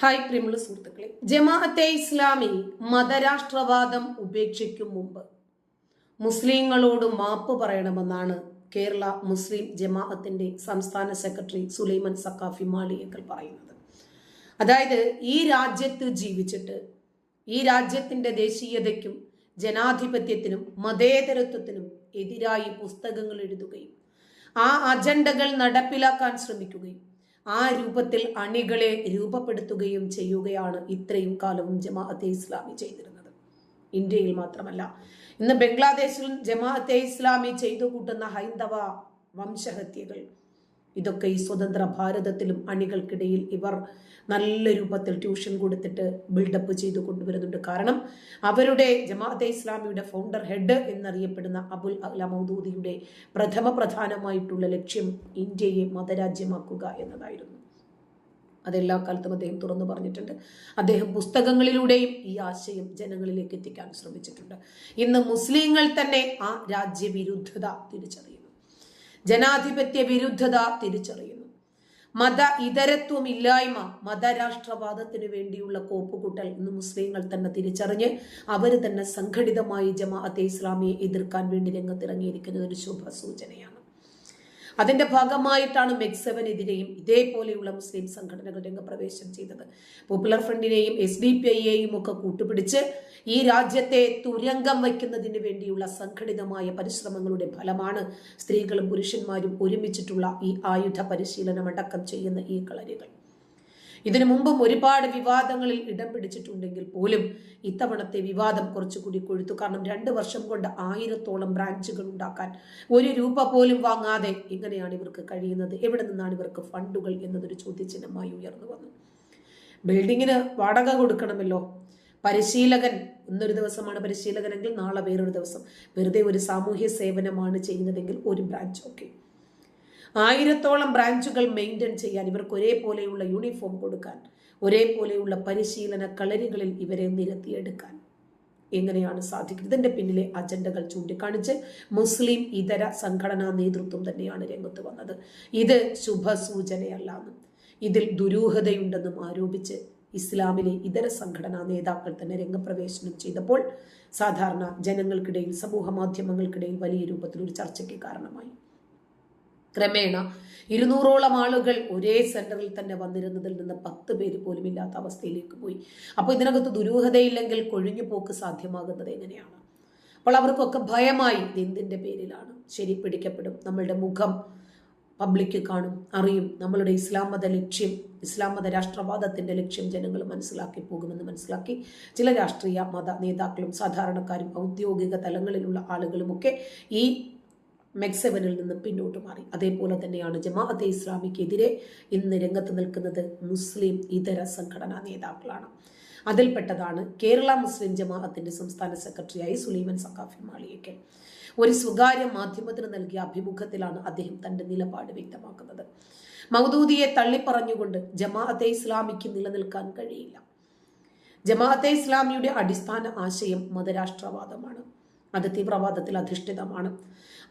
Hi പ്രിയമുള്ള സുഹൃത്തുക്കളെ. ജമാഅത്തെ ഇസ്ലാമി മതരാഷ്ട്രവാദം ഉപേക്ഷിക്കും മുമ്പ് മുസ്ലിങ്ങളോട് മാപ്പ് പറയണമെന്നാണ് കേരള മുസ്ലിം ജമാഅത്തിന്റെ സംസ്ഥാന സെക്രട്ടറി സുലൈമൻ സക്കാഫി മാളിയേക്കൽ പറയുന്നത്. അതായത് ഈ രാജ്യത്ത് ജീവിച്ചിട്ട് ഈ രാജ്യത്തിന്റെ ദേശീയതയ്ക്കും ജനാധിപത്യത്തിനും മതേതരത്വത്തിനും എതിരായി പുസ്തകങ്ങൾ എഴുതുകയും ആ അജണ്ടകൾ നടപ്പിലാക്കാൻ ശ്രമിക്കുകയും ആ രൂപത്തിൽ അണികളെ രൂപപ്പെടുത്തുകയും ചെയ്യുകയാണ് ഇത്രയും കാലവും ജമാഅത്തെ ഇസ്ലാമി ചെയ്തിരുന്നത്. ഇന്ത്യയിൽ മാത്രമല്ല ഇന്ന് ബംഗ്ലാദേശിൽ ജമാഅത്തെ ഇസ്ലാമി ചെയ്തു കൂട്ടുന്ന ഹൈന്ദവ വംശഹത്യകൾ ഇതൊക്കെ ഈ സ്വതന്ത്ര ഭാരതത്തിലും അണികൾക്കിടയിൽ ഇവർ നല്ല രൂപത്തിൽ ട്യൂഷൻ കൊടുത്തിട്ട് ബിൽഡപ്പ് ചെയ്തു കൊണ്ടുവരുന്നുണ്ട്. കാരണം അവരുടെ ജമാഅത്തെ ഇസ്ലാമിയുടെ ഫൗണ്ടർ ഹെഡ് എന്നറിയപ്പെടുന്ന അബുൽ അല മൗദൂദിയുടെ പ്രഥമ പ്രധാനമായിട്ടുള്ള ലക്ഷ്യം ഇന്ത്യയെ മതരാജ്യമാക്കുക എന്നതായിരുന്നു. അതെല്ലാ കാലത്തും അദ്ദേഹം തുറന്നു പറഞ്ഞിട്ടുണ്ട്. അദ്ദേഹം പുസ്തകങ്ങളിലൂടെയും ഈ ആശയം ജനങ്ങളിലേക്ക് എത്തിക്കാൻ ശ്രമിച്ചിട്ടുണ്ട്. ഇന്ന് മുസ്ലിങ്ങൾ തന്നെ ആ രാജ്യവിരുദ്ധത തിരിച്ചറിയുന്നു ജനാധിപത്യ വിരുദ്ധത തിരിച്ചറിയുന്നു. മത ഇതരത്വമില്ലായ്മ മതരാഷ്ട്രവാദത്തിന് വേണ്ടിയുള്ള കോപ്പുകൂട്ടൽ ഇന്ന് മുസ്ലിങ്ങൾ തന്നെ തിരിച്ചറിഞ്ഞ് അവർ തന്നെ സംഘടിതമായി ജമാഅത്തെ ഇസ്ലാമിയെ എതിർക്കാൻ വേണ്ടി രംഗത്തിറങ്ങിയിരിക്കുന്നത് ഒരു ശുഭ സൂചനയാണ് അതിന്റെ ഭാഗമായിട്ടാണ് മെക്സവനെതിരെയും ഇതേപോലെയുള്ള മുസ്ലിം സംഘടനകൾ രംഗപ്രവേശം ചെയ്തത്. പോപ്പുലർ ഫ്രണ്ടിനെയും എസ് ഡി പി ഐയെയും ഒക്കെ കൂട്ടുപിടിച്ച് ഈ രാജ്യത്തെ തുരങ്കം വയ്ക്കുന്നതിന് വേണ്ടിയുള്ള സംഘടിതമായ പരിശ്രമങ്ങളുടെ ഫലമാണ് സ്ത്രീകളും പുരുഷന്മാരും ഒരുമിച്ചിട്ടുള്ള ഈ ആയുധ പരിശീലനം അടക്കം ചെയ്യുന്ന ഈ കളരികൾ. ഇതിനു മുമ്പും ഒരുപാട് വിവാദങ്ങളിൽ ഇടം പിടിച്ചിട്ടുണ്ടെങ്കിൽ പോലും ഇത്തവണത്തെ വിവാദം കുറച്ചുകൂടി കൊഴുത്തു. കാരണം രണ്ട് വർഷം കൊണ്ട് ആയിരത്തോളം ബ്രാഞ്ചുകൾ ഉണ്ടാക്കാൻ ഒരു രൂപ പോലും വാങ്ങാതെ എങ്ങനെയാണ് ഇവർക്ക് കഴിയുന്നത്? എവിടെ നിന്നാണ് ഇവർക്ക് ഫണ്ടുകൾ എന്നതൊരു ചോദ്യചിഹ്നമായി ഉയർന്നു വന്നു. ബിൽഡിങ്ങിന് വാടക കൊടുക്കണമല്ലോ. പരിശീലകൻ ഇന്നൊരു ദിവസമാണ് പരിശീലകനെങ്കിൽ നാളെ വേറൊരു ദിവസം. വെറുതെ ഒരു സാമൂഹ്യ സേവനമാണ് ചെയ്യുന്നതെങ്കിൽ ഒരു ബ്രാഞ്ച് ഓക്കെ. ആയിരത്തോളം ബ്രാഞ്ചുകൾ മെയിന്റെയിൻ ചെയ്യാൻ ഇവർക്ക് ഒരേപോലെയുള്ള യൂണിഫോം കൊടുക്കാൻ ഒരേപോലെയുള്ള പരിശീലന കളരികളിൽ ഇവരെ നിരത്തിയെടുക്കാൻ. എങ്ങനെയാണ് സാധിക്കുന്നത്? ഇതിന്റെ പിന്നിലെ അജണ്ടകൾ ചൂണ്ടിക്കാണിച്ച് മുസ്ലിം ഇതര സംഘടനാ നേതൃത്വം തന്നെയാണ് രംഗത്ത് വന്നത്. ഇത് ശുഭസൂചനയല്ലാന്നും. ഇതിൽ ദുരൂഹതയുണ്ടെന്നും ആരോപിച്ച് ഇസ്ലാമിലെ ഇതര സംഘടനാ നേതാക്കൾ തന്നെ രംഗപ്രവേശനം ചെയ്തപ്പോൾ സാധാരണ ജനങ്ങൾക്കിടയിൽ സമൂഹ മാധ്യമങ്ങൾക്കിടയിൽ വലിയ രൂപത്തിൽ ഒരു ചർച്ചയ്ക്ക് കാരണമായി. ക്രമേണ ഇരുന്നൂറോളം ആളുകൾ ഒരേ സെന്ററിൽ തന്നെ വന്നിരുന്നതിൽ നിന്ന് പത്ത് പേര് പോലും ഇല്ലാത്ത അവസ്ഥയിലേക്ക് പോയി. അപ്പോൾ ഇതിനകത്ത് ദുരൂഹതയില്ലെങ്കിൽ കൊഴിഞ്ഞു പോക്ക് സാധ്യമാകുന്നത് എങ്ങനെയാണ്? അപ്പോൾ അവർക്കൊക്കെ ഭയമായി എന്തിന്റെ പേരിലാണ്. ശരി പിടിക്കപ്പെടും. നമ്മളുടെ മുഖം പബ്ലിക്ക് കാണും അറിയും. നമ്മളുടെ ഇസ്ലാം മത ലക്ഷ്യം ഇസ്ലാം മത രാഷ്ട്രവാദത്തിന്റെ ലക്ഷ്യം ജനങ്ങൾ മനസ്സിലാക്കി പോകുമെന്ന് മനസ്സിലാക്കി ചില രാഷ്ട്രീയ മത നേതാക്കളും സാധാരണക്കാരും ഔദ്യോഗിക തലങ്ങളിലുള്ള ആളുകളുമൊക്കെ ഈ മെക്സെവനിൽ നിന്ന് പിന്നോട്ട് മാറി. അതേപോലെ തന്നെയാണ് ജമാഅത്തെ ഇസ്ലാമിക്കെതിരെ ഇന്ന് രംഗത്ത് നിൽക്കുന്നത് മുസ്ലിം ഇതര സംഘടനാ നേതാക്കളാണ്. അതിൽപ്പെട്ടതാണ് കേരള മുസ്ലിം ജമാഅത്തിന്റെ സംസ്ഥാന സെക്രട്ടറിയായി സുലൈമൻ സക്കാഫി മാളിയേക്കൽ. ഒരു സ്വകാര്യ മാധ്യമത്തിന് നൽകിയ അഭിമുഖത്തിലാണ് അദ്ദേഹം തന്റെ നിലപാട് വ്യക്തമാക്കുന്നത്. മൗദൂദിയെ തള്ളിപ്പറഞ്ഞുകൊണ്ട് ജമാഅത്തെ ഇസ്ലാമിക്ക് നിലനിൽക്കാൻ കഴിയില്ല. ജമാഅത്തെ ഇസ്ലാമിയുടെ അടിസ്ഥാന ആശയം മതരാഷ്ട്രവാദമാണ്. അത് തീവ്രവാദത്തിൽ അധിഷ്ഠിതമാണ്.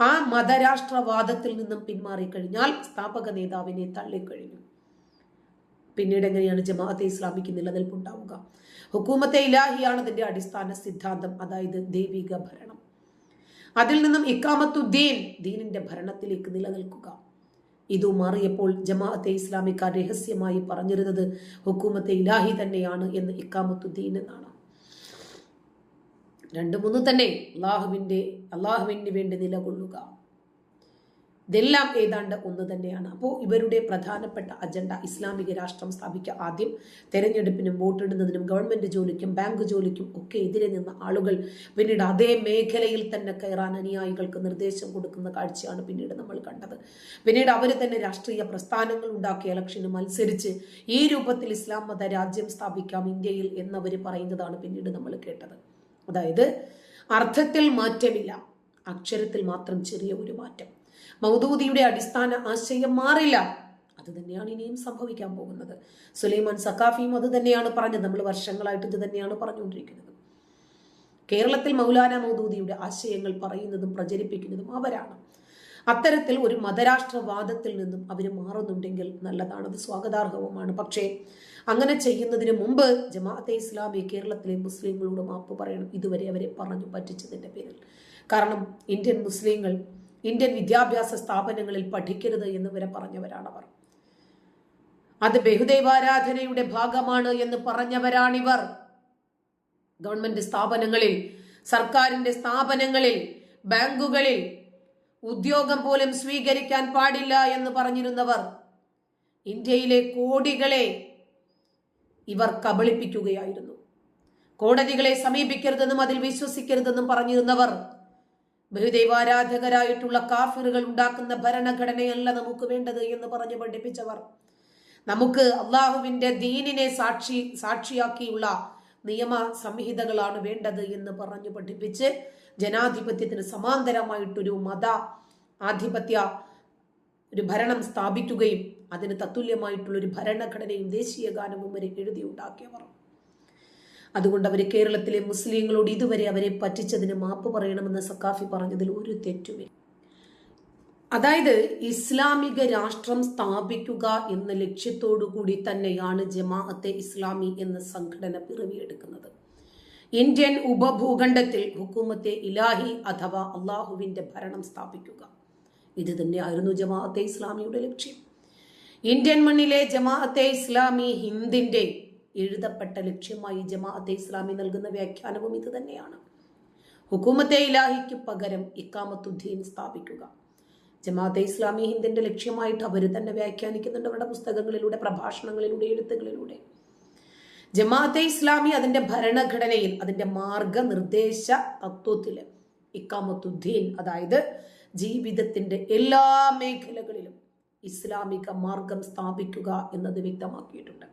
ആ മതരാഷ്ട്രവാദത്തിൽ നിന്നും പിന്മാറിക്കഴിഞ്ഞാൽ സ്ഥാപക നേതാവിനെ തള്ളിക്കഴിഞ്ഞു. പിന്നീട് എങ്ങനെയാണ് ജമാഅത്തെ ഇസ്ലാമിക്ക് നിലനിൽപ്പുണ്ടാവുക? ഹുക്കൂമത്തെ ഇലാഹിയാണ് അതിന്റെ അടിസ്ഥാന സിദ്ധാന്തം അതായത് ദൈവിക ഭരണം. അതിൽ നിന്നും ഇക്കാമത്തുദ്ദീൻ ദീനിന്റെ ഭരണത്തിലേക്ക് നിലനിൽക്കുക. ഇതു മാറിയപ്പോൾ ജമാഅത്തെ ഇസ്ലാമിക്കാർ രഹസ്യമായി പറഞ്ഞിരുന്നത് ഹുക്കൂമത്തെ ഇലാഹി തന്നെയാണ് എന്ന് ഇക്കാമത്തുദ്ദീൻ എന്നാണ്. രണ്ട് മൂന്ന് തന്നെ അള്ളാഹുവിന്റെ അള്ളാഹുവിന് വേണ്ടി നിലകൊള്ളുക. ഇതെല്ലാം ഏതാണ്ട് ഒന്ന് തന്നെയാണ്. അപ്പോൾ ഇവരുടെ പ്രധാനപ്പെട്ട അജണ്ട ഇസ്ലാമിക രാഷ്ട്രം സ്ഥാപിക്കുക ആദ്യം. തെരഞ്ഞെടുപ്പിനും വോട്ടിടുന്നതിനും ഗവൺമെന്റ് ജോലിക്കും ബാങ്ക് ജോലിക്കും ഒക്കെ എതിരെ നിന്ന ആളുകൾ പിന്നീട് അതേ മേഖലയിൽ തന്നെ കയറാൻ അനുയായികൾക്ക് നിർദ്ദേശം കൊടുക്കുന്ന കാഴ്ചയാണ് പിന്നീട് നമ്മൾ കണ്ടത്. പിന്നീട് അവർ തന്നെ രാഷ്ട്രീയ പ്രസ്ഥാനങ്ങൾ ഉണ്ടാക്കി ഇലക്ഷന് മത്സരിച്ച് ഈ രൂപത്തിൽ ഇസ്ലാം മത രാജ്യം സ്ഥാപിക്കാം ഇന്ത്യയിൽ എന്നവർ പറയുന്നതാണ് പിന്നീട് നമ്മൾ കേട്ടത്. അതായത് അർത്ഥത്തിൽ മാറ്റമില്ല അക്ഷരത്തിൽ മാത്രം ചെറിയ ഒരു മാറ്റം. മൗദൂദിയുടെ അടിസ്ഥാന ആശയം മാറില്ല. അത് തന്നെയാണ് ഇനിയും സംഭവിക്കാൻ പോകുന്നത്. സുലൈമാൻ സക്കാഫിയും അത് തന്നെയാണ് പറഞ്ഞത്. നമ്മൾ വർഷങ്ങളായിട്ട് ഇത് തന്നെയാണ് പറഞ്ഞുകൊണ്ടിരിക്കുന്നത്. കേരളത്തിൽ മൗലാന മൗദൂദിയുടെ ആശയങ്ങൾ പറയുന്നതും പ്രചരിപ്പിക്കുന്നതും അവരാണ്. അത്തരത്തിൽ ഒരു മതരാഷ്ട്രവാദത്തിൽ നിന്നും അവർ മാറുന്നുണ്ടെങ്കിൽ നല്ലതാണ്. അത് സ്വാഗതാർഹവുമാണ്. പക്ഷേ അങ്ങനെ ചെയ്യുന്നതിന് മുമ്പ് ജമാഅത്തെ ഇസ്ലാമി കേരളത്തിലെ മുസ്ലിങ്ങളോട് മാപ്പ് പറയണം. ഇതുവരെ അവരെ പറഞ്ഞു പറ്റിച്ചതിന്റെ പേരിൽ. കാരണം ഇന്ത്യൻ മുസ്ലിങ്ങൾ ഇന്ത്യൻ വിദ്യാഭ്യാസ സ്ഥാപനങ്ങളിൽ പഠിക്കരുത് എന്ന് വരെ പറഞ്ഞവരാണവർ. അത് ബഹുദൈവാരാധനയുടെ ഭാഗമാണ് എന്ന് പറഞ്ഞവരാണിവർ. ഗവൺമെന്റ് സ്ഥാപനങ്ങളിൽ സർക്കാരിന്റെ സ്ഥാപനങ്ങളിൽ ബാങ്കുകളിൽ ഉദ്യോഗം പോലും സ്വീകരിക്കാൻ പാടില്ല എന്ന് പറഞ്ഞിരുന്നവർ. ഇന്ത്യയിലെ കോടികളെ ഇവർ കബളിപ്പിക്കുകയായിരുന്നു. കോടതികളെ സമീപിക്കരുതെന്നും അതിൽ വിശ്വസിക്കരുതെന്നും പറഞ്ഞിരുന്നവർ ബഹുദൈവാരാധകരായിട്ടുള്ള കാഫിറുകൾ ഉണ്ടാക്കുന്ന ഭരണഘടനയല്ല നമുക്ക് വേണ്ടത് എന്ന് പറഞ്ഞു പഠിപ്പിച്ചവർ. നമുക്ക് അള്ളാഹുവിന്റെ ദീനിനെ സാക്ഷി സാക്ഷിയാക്കിയുള്ള നിയമ സംഹിതകളാണ് വേണ്ടത് എന്ന് പറഞ്ഞു പഠിപ്പിച്ച് ജനാധിപത്യത്തിന് സമാന്തരമായിട്ടൊരു മത ആധിപത്യ ഒരു ഭരണം സ്ഥാപിക്കുകയും അതിന് തത്തുല്യമായിട്ടുള്ളൊരു ഭരണഘടനയും ദേശീയ ഗാനവും വരെ എഴുതിയുണ്ടാക്കിയവർ. അതുകൊണ്ട് അവർ കേരളത്തിലെ മുസ്ലിങ്ങളോട് ഇതുവരെ അവരെ പറ്റിച്ചതിന് മാപ്പ് പറയണമെന്ന് സക്കാഫി പറഞ്ഞതിൽ ഒരു തെറ്റുമില്ല. അതായത് ഇസ്ലാമിക രാഷ്ട്രം സ്ഥാപിക്കുക എന്ന ലക്ഷ്യത്തോടു കൂടി തന്നെയാണ് ജമാഅത്തെ ഇസ്ലാമി എന്ന സംഘടന പിറവിയെടുക്കുന്നത്. ഇന്ത്യൻ ഉപഭൂഖണ്ഡത്തിൽ ഹുക്കൂമത്തെ ഇലാഹി അഥവാ അള്ളാഹുവിന്റെ ഭരണം സ്ഥാപിക്കുക. ഇത് തന്നെയായിരുന്നു ജമാഅത്തെ ഇസ്ലാമിയുടെ ലക്ഷ്യം. ഇന്ത്യൻ മണ്ണിലെ ജമാഅത്തെ ഇസ്ലാമി ഹിന്ദിന്റെ എഴുതപ്പെട്ട ലക്ഷ്യമായി ജമാഅത്തെ ഇസ്ലാമി നൽകുന്ന വ്യാഖ്യാനവും ഇത് തന്നെയാണ്. ഹുക്കൂമത്തെ ഇലാഹിക്ക് പകരം ഇക്കാമത്തുദ്ദീൻ സ്ഥാപിക്കുക. ജമാഅത്തെ ഇസ്ലാമി ഹിന്ദിന്റെ ലക്ഷ്യമായിട്ട് അവർ തന്നെ വ്യാഖ്യാനിക്കുന്നുണ്ട് അവരുടെ പുസ്തകങ്ങളിലൂടെ പ്രഭാഷണങ്ങളിലൂടെ എഴുത്തുകളിലൂടെ. ജമാഅത്തെ ഇസ്ലാമി അതിന്റെ ഭരണഘടനയിൽ അതിന്റെ മാർഗനിർദ്ദേശ തത്വത്തിൽ ഇക്കാമത്തുദ്ദീൻ അതായത് ജീവിതത്തിന്റെ എല്ലാ മേഖലകളിലും ഇസ്ലാമിക മാർഗം സ്ഥാപിക്കുക എന്നത് വ്യക്തമാക്കിയിട്ടുണ്ട്.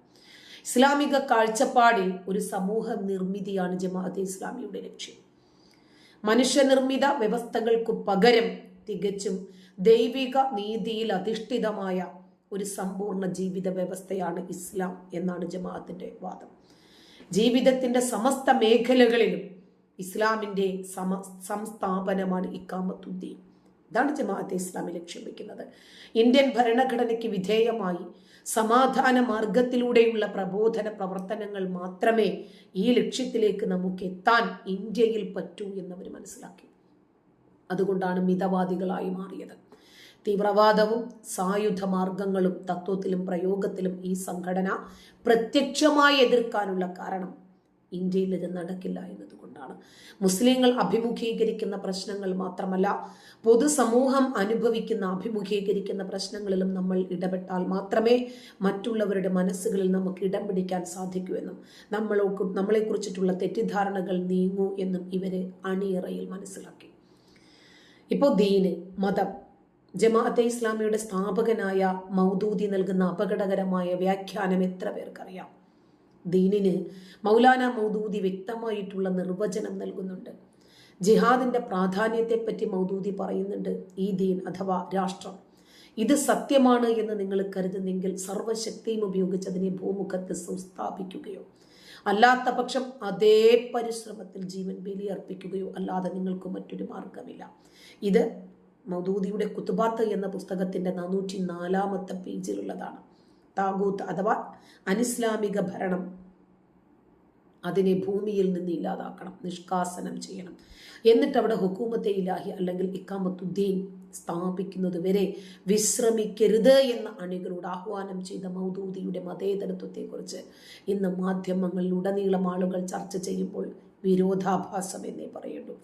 ഇസ്ലാമിക കാഴ്ചപ്പാടിൽ ഒരു സമൂഹ നിർമ്മിതിയാണ് ജമാഅത്തെ ഇസ്ലാമിയുടെ ലക്ഷ്യം. മനുഷ്യനിർമ്മിത വ്യവസ്ഥകൾക്കു പകരം തികച്ചും ദൈവിക നീതിയിൽ അധിഷ്ഠിതമായ ഒരു സമ്പൂർണ ജീവിത വ്യവസ്ഥയാണ് ഇസ്ലാം എന്നാണ് ജമാഅത്തിന്റെ വാദം. ജീവിതത്തിന്റെ സമസ്ത മേഖലകളിലും ഇസ്ലാമിന്റെ സമ സംസ്ഥാപനമാണ് ഇക്കാമത്തുദ്ദീൻ ഇതാണ് ജമാഅത്തെ ഇസ്ലാമി ലക്ഷ്യം വെക്കുന്നത്. ഇന്ത്യൻ ഭരണഘടനയ്ക്ക് വിധേയമായി സമാധാന മാർഗത്തിലൂടെയുള്ള പ്രബോധന പ്രവർത്തനങ്ങൾ മാത്രമേ ഈ ലക്ഷ്യത്തിലേക്ക് നമുക്ക് എത്താൻ ഇന്ത്യയിൽ പറ്റൂ എന്നവർ മനസ്സിലാക്കി. അതുകൊണ്ടാണ് മിതവാദികളായി മാറിയത്. തീവ്രവാദവും സായുധ മാർഗങ്ങളും തത്വത്തിലും പ്രയോഗത്തിലും ഈ സംഘടന പ്രത്യക്ഷമായി എതിർക്കാനുള്ള കാരണം ഇന്ത്യയിൽ ഇത് നടക്കില്ല എന്നതുകൊണ്ടാണ്. മുസ്ലിങ്ങൾ അഭിമുഖീകരിക്കുന്ന പ്രശ്നങ്ങൾ മാത്രമല്ല പൊതുസമൂഹം അനുഭവിക്കുന്ന അഭിമുഖീകരിക്കുന്ന പ്രശ്നങ്ങളിലും നമ്മൾ ഇടപെട്ടാൽ മാത്രമേ മറ്റുള്ളവരുടെ മനസ്സുകളിൽ നമുക്ക് ഇടം പിടിക്കാൻ സാധിക്കൂ എന്നും നമ്മളെ നമ്മളെക്കുറിച്ചിട്ടുള്ള തെറ്റിദ്ധാരണകൾ നീങ്ങൂ എന്നും ഇവരെ അണിയറയിൽ മനസ്സിലാക്കി. ഇപ്പോൾ ദീന് മതം. ജമാഅത്തെ ഇസ്ലാമിയുടെ സ്ഥാപകനായ മൗദൂദി നൽകുന്ന അപകടകരമായ വ്യാഖ്യാനം എത്ര പേർക്കറിയാം? ദീനിന് മൗലാന മൗദൂദി വ്യക്തമായിട്ടുള്ള നിർവചനം നൽകുന്നുണ്ട്. ജിഹാദിന്റെ പ്രാധാന്യത്തെപ്പറ്റി മൗദൂദി പറയുന്നുണ്ട് ഈ ദീൻ അഥവാ രാഷ്ട്രം. ഇത് സത്യമാണ് എന്ന് നിങ്ങൾ കരുതുന്നെങ്കിൽ സർവശക്തിയും ഉപയോഗിച്ച് അതിനെ ഭൂമുഖത്ത് സംസ്ഥാപിക്കുകയോ അല്ലാത്ത പക്ഷം അതേ പരിശ്രമത്തിൽ ജീവൻ ബലിയർപ്പിക്കുകയോ അല്ലാതെ നിങ്ങൾക്ക് മറ്റൊരു മാർഗമില്ല ഇത് മൗദൂദിയുടെ കുത്തുബാത്ത് എന്ന പുസ്തകത്തിന്റെ നാനൂറ്റി നാലാമത്തെ പേജിലുള്ളതാണ്. താഗൂത്ത് അഥവാ അനിസ്ലാമിക ഭരണം അതിനെ ഭൂമിയിൽ നിന്ന് ഇല്ലാതാക്കണം നിഷ്കാസനം ചെയ്യണം. എന്നിട്ട് അവിടെ ഹുക്കൂമത്തെ ഇലാഹി അല്ലെങ്കിൽ ഇക്കാമത്തുദ്ദീൻ സ്ഥാപിക്കുന്നത് വരെ വിശ്രമിക്കരുത് എന്ന അണികളോട് ആഹ്വാനം ചെയ്ത മൗദൂദിയുടെ മതേതരത്വത്തെക്കുറിച്ച് ഇന്ന് മാധ്യമങ്ങളിലുടനീളം ആളുകൾ ചർച്ച ചെയ്യുമ്പോൾ വിരോധാഭാസം എന്നേ പറയുള്ളൂ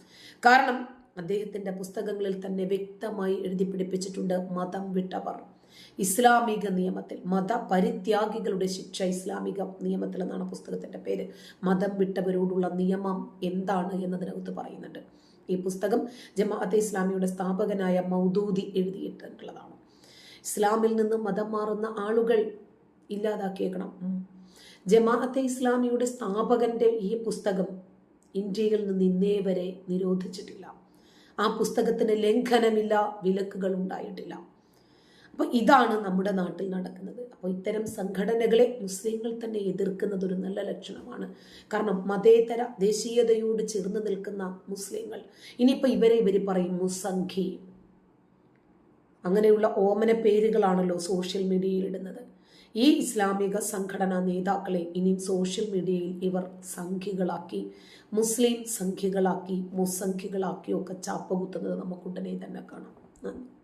കാരണം അദ്ദേഹത്തിന്റെ പുസ്തകങ്ങളിൽ തന്നെ വ്യക്തമായി എഴുതി പിടിപ്പിച്ചിട്ടുണ്ട് മതം വിട്ടവർ. ഇസ്ലാമിക നിയമത്തിൽ മത പരിത്യാഗികളുടെ ശിക്ഷ ഇസ്ലാമിക നിയമത്തിൽ എന്നാണ് പുസ്തകത്തിന്റെ പേര്. മതം വിട്ടവരോടുള്ള നിയമം എന്താണ് എന്നതിനകത്ത് പറയുന്നുണ്ട്. ഈ പുസ്തകം ജമാഅത്തെ ഇസ്ലാമിയുടെ സ്ഥാപകനായ മൗദൂദി എഴുതിയിട്ടുള്ളതാണ്. ഇസ്ലാമിൽ നിന്ന് മതം മാറുന്ന ആളുകൾ ഇല്ലാതാക്കിയേക്കണം. ജമാഅത്തെ ഇസ്ലാമിയുടെ സ്ഥാപകന്റെ ഈ പുസ്തകം ഇന്ത്യയിൽ നിന്ന് ഇന്നേ വരെ നിരോധിച്ചിട്ടില്ല. ആ പുസ്തകത്തിന് ലംഘനമില്ല വിലക്കുകൾ ഉണ്ടായിട്ടില്ല. അപ്പോൾ ഇതാണ് നമ്മുടെ നാട്ടിൽ നടക്കുന്നത്. അപ്പോൾ ഇത്തരം സംഘടനകളെ മുസ്ലിങ്ങൾ തന്നെ എതിർക്കുന്നത് ഒരു നല്ല ലക്ഷണമാണ്. കാരണം മതേതര ദേശീയതയോട് ചേർന്ന് നിൽക്കുന്ന മുസ്ലിങ്ങൾ. ഇനിയിപ്പോൾ ഇവരെ ഇവർ പറയും മുസംഖി അങ്ങനെയുള്ള ഓമന പേരുകളാണല്ലോ സോഷ്യൽ മീഡിയയിൽ ഇടുന്നത്. ഈ ഇസ്ലാമിക സംഘടനാ നേതാക്കളെ ഇനി സോഷ്യൽ മീഡിയയിൽ ഇവർ സംഖ്യകളാക്കി മുസ്ലിം സംഖ്യകളാക്കി മുസംഖ്യകളാക്കിയൊക്കെ ചാപ്പകുത്തുന്നത് നമുക്കുടനെ തന്നെ കാണാം. നന്ദി.